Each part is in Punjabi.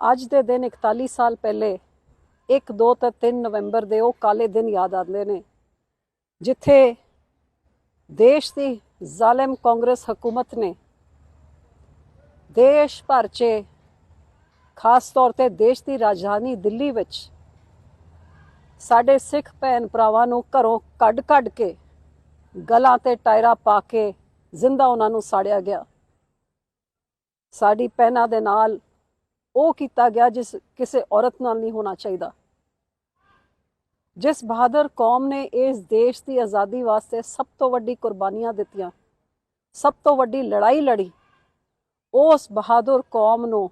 ਅੱਜ ਦੇ ਦਿਨ 41 ਸਾਲ ਪਹਿਲੇ 1 2 ਤੇ 3 ਨਵੰਬਰ ਦੇ ਉਹ ਕਾਲੇ ਦਿਨ ਯਾਦ ਆਉਂਦੇ ਨੇ, ਜਿੱਥੇ ਦੇਸ਼ ਦੀ ਜ਼ਾਲਿਮ ਕਾਂਗਰਸ ਹਕੂਮਤ ਨੇ ਦੇਸ਼ ਭਰ 'ਚ, ਖਾਸ ਤੌਰ ਤੇ ਦੇਸ਼ ਦੀ ਰਾਜਧਾਨੀ ਦਿੱਲੀ ਵਿੱਚ, ਸਾਡੇ ਸਿੱਖ ਭੈਣ ਭਰਾਵਾਂ ਨੂੰ ਘਰੋਂ ਕੱਢ-ਕੱਢ ਕੇ, ਗਲਾਂ ਤੇ ਟਾਇਰਾਂ ਪਾ ਕੇ ਜ਼ਿੰਦਾ ਉਹਨਾਂ ਨੂੰ ਸਾੜਿਆ ਗਿਆ। ਸਾਡੀ ਪਹਿਨਾ ਦੇ ਨਾਲ ਉਹ ਕੀਤਾ ਗਿਆ ਜਿਸ ਕਿਸੇ ਔਰਤ ਨਾਲ ਨਹੀਂ ਹੋਣਾ ਚਾਹੀਦਾ। ਜਿਸ ਬਹਾਦਰ ਕੌਮ ਨੇ ਇਸ ਦੇਸ਼ ਦੀ ਆਜ਼ਾਦੀ ਵਾਸਤੇ ਸਭ ਤੋਂ ਵੱਡੀ ਕੁਰਬਾਨੀਆਂ ਦਿੱਤੀਆਂ, ਸਭ ਤੋਂ ਵੱਡੀ ਲੜਾਈ ਲੜੀ, ਉਸ ਬਹਾਦਰ ਕੌਮ ਨੂੰ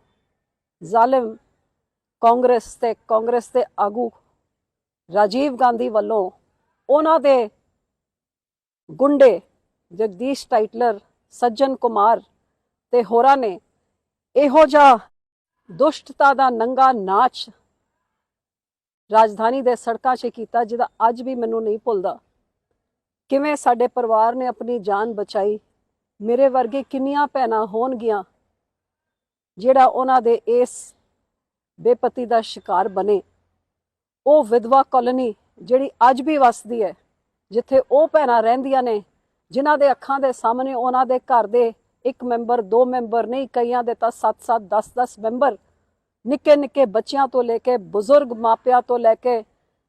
ਜ਼ਾਲਿਮ ਕਾਂਗਰਸ ਤੇ ਕਾਂਗਰਸ ਦੇ ਆਗੂ ਰਾਜੀਵ ਗਾਂਧੀ ਵੱਲੋਂ ਉਹਨਾਂ ਦੇ ਗੁੰਡੇ ਜਗਦੀਸ਼ ਟਾਈਟਲਰ ਸੱਜਣ ਕੁਮਾਰ ਤੇ ਹੋਰਾਂ ਨੇ ਇਹੋ ਜਿਹਾ ਦੁਸ਼ਟਤਾ ਦਾ ਨੰਗਾ ਨਾਚ ਰਾਜਧਾਨੀ ਦੇ ਸੜਕਾਂ 'ਚ ਕੀਤਾ ਜਿਹਦਾ ਅੱਜ ਵੀ ਮੈਨੂੰ ਨਹੀਂ ਭੁੱਲਦਾ। ਕਿਵੇਂ ਸਾਡੇ ਪਰਿਵਾਰ ਨੇ ਆਪਣੀ ਜਾਨ ਬਚਾਈ, ਮੇਰੇ ਵਰਗੇ ਕਿੰਨੀਆਂ ਭੈਣਾਂ ਹੋਣਗੀਆਂ, ਜਿਹੜਾ ਉਹਨਾਂ ਦੇ ਇਸ ਬੇਪਤੀ ਦਾ ਸ਼ਿਕਾਰ ਬਣੇ। ਉਹ ਵਿਧਵਾ ਕਾਲੋਨੀ ਜਿਹੜੀ ਅੱਜ ਵੀ ਵਸਦੀ ਹੈ, ਜਿੱਥੇ ਉਹ ਭੈਣਾਂ ਰਹਿੰਦੀਆਂ ਨੇ, ਜਿਨ੍ਹਾਂ ਦੇ ਅੱਖਾਂ ਦੇ ਸਾਹਮਣੇ ਉਹਨਾਂ ਦੇ ਘਰ ਦੇ ਇੱਕ ਮੈਂਬਰ, ਦੋ ਮੈਂਬਰ ਨਹੀਂ, ਕਈਆਂ ਦੇ ਤਾਂ 7-7 10-10 ਮੈਂਬਰ ਨਿੱਕੇ ਨਿੱਕੇ ਬੱਚਿਆਂ ਤੋਂ ਲੈ ਕੇ, ਬਜ਼ੁਰਗ ਮਾਪਿਆਂ ਤੋਂ ਲੈ ਕੇ,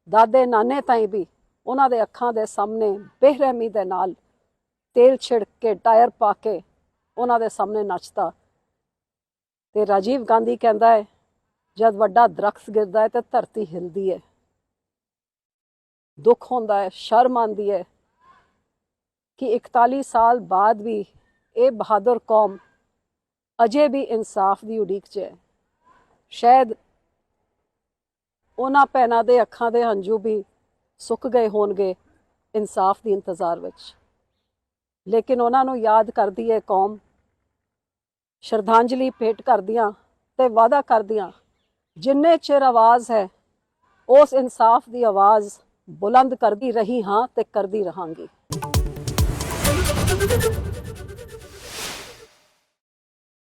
ਦਾਦੇ, ਨਾਨੇ ਤਾਈਂ ਵੀ ਉਹਨਾਂ ਦੇ ਅੱਖਾਂ ਦੇ ਸਾਹਮਣੇ, ਬੇਰਹਿਮੀ ਦੇ ਨਾਲ ਤੇਲ ਛਿੜਕ ਕੇ, ਟਾਇਰ ਪਾ ਕੇ ਉਹਨਾਂ ਦੇ ਸਾਹਮਣੇ ਨੱਚਦਾ। ਤੇ ਰਾਜੀਵ ਗਾਂਧੀ ਕਹਿੰਦਾ ਹੈ, ਜਦ ਵੱਡਾ ਦਰਖਤ ਗਿਰਦਾ ਹੈ ਤੇ ਧਰਤੀ ਹਿਲਦੀ ਹੈ। ਦੁੱਖ ਹੁੰਦਾ ਹੈ, ਸ਼ਰਮ ਆਉਂਦੀ ਹੈ ਕਿ 41 ਸਾਲ ਬਾਅਦ ਵੀ ਇਹ ਬਹਾਦਰ ਕੌਮ ਅਜੇ ਵੀ ਇਨਸਾਫ ਦੀ ਉਡੀਕ 'ਚ ਹੈ। ਸ਼ਾਇਦ ਉਹਨਾਂ ਭੈਣਾਂ ਦੇ ਅੱਖਾਂ ਦੇ ਹੰਝੂ ਵੀ ਸੁੱਕ ਗਏ ਹੋਣਗੇ ਇਨਸਾਫ ਦੀ ਇੰਤਜ਼ਾਰ ਵਿੱਚ। ਲੇਕਿਨ ਉਹਨਾਂ ਨੂੰ ਯਾਦ ਕਰਦੀ ਹੈ ਕੌਮ ਸ਼ਰਧਾਂਜਲੀ ਭੇਟ ਕਰਦੀਆਂ ਤੇ ਵਾਅਦਾ ਕਰਦੀਆਂ, ਜਿੰਨੇ ਚਿਰ ਆਵਾਜ਼ ਹੈ, ਉਸ ਇਨਸਾਫ ਦੀ ਆਵਾਜ਼ ਬੁਲੰਦ ਕਰਦੀ ਰਹੀ ਹਾਂ ਤੇ ਕਰਦੀ ਰਹਾਂਗੀ।